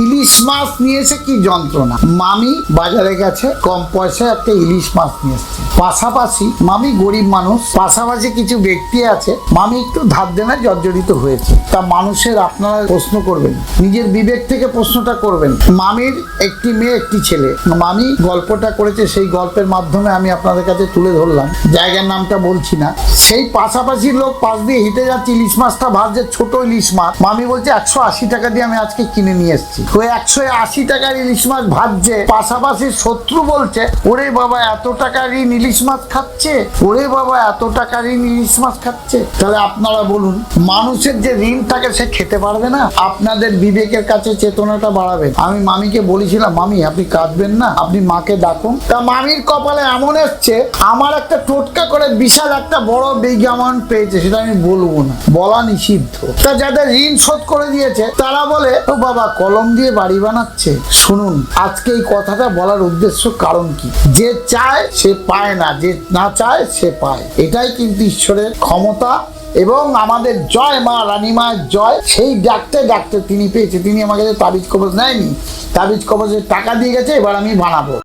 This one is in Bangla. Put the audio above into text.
ইলিশ মাছ নিয়ে এসে কি যন্ত্রণা? মামি বাজারে গেছে, কম পয়সায় একটা ইলিশ মাছ নিয়ে এসছে। পাশাপাশি মামি গরিব মানুষ, পাশাপাশি কিছু ব্যক্তি আছে, মামি একটু ধার দেনা জর্জরিত হয়েছে। তা মানুষের আপনারা প্রশ্ন করবেন, নিজের বিবেক থেকে প্রশ্নটা করবেন। মামির একটি মেয়ে, একটি ছেলে। মামি গল্পটা করেছে, সেই গল্পের মাধ্যমে আমি আপনাদের কাছে তুলে ধরলাম। জায়গার নামটা বলছি না। সেই পাশাপাশি লোক পাশ দিয়ে হেঁটে যাচ্ছে, ইলিশ মাছটা ভাবছে ছোট ইলিশ মাছ। মামি বলছে, একশো আশি টাকা দিয়ে আমি আজকে কিনে নিয়ে এসেছি। ওই একশো আশি টাকার ইলিশ মাছ ভাবছে পাশাপাশি শত্রু বলছে, ওরে বাবা, এত টাকার ইলিশ মাছ খাচ্ছে? ওরে বাবা, এত টাকার ইলিশ মাছ খাচ্ছে? তাহলে আপনারা বলুন, মানুষের যে ঋণ থাকে সে খেতে পারবে না? আপনাদের বিবেকের কাছে চেতনাটা বাড়াবেন আমি মামিকে বলেছিলাম, মামি, আপনি কাঁদবেন না, আপনি মাকে ডাকুন। তা মামির কপালে এমন এসছে, আমার একটা টোটকা করে বিশাল একটা বড় বিগ অ্যামাউন্ট পেয়েছে, সেটা আমি বলব না। বলা নিষিদ্ধ। তা যাদের ঋণ শোধ করে দিয়েছে, তারা বলে, ও বাবা, কলম দিয়ে বাড়ি বানাচ্ছে? শুনুন, আজকে এই কথাটা বলার উদ্দেশ্য কারণ কি? যে চায়, সে পায় না। যে না চায়, সে পায়। এটাই কিন্তু ঈশ্বরের ক্ষমতা এবং আমাদের জয়, মা রানীমার জয়। সেই ডাকতে ডাকতে তিনি পেয়েছে। তিনি আমাকে তাবিজ কবজ নেয়নি তাবিজ কবজের টাকা দিয়ে গেছে, এবার আমি বানাবো।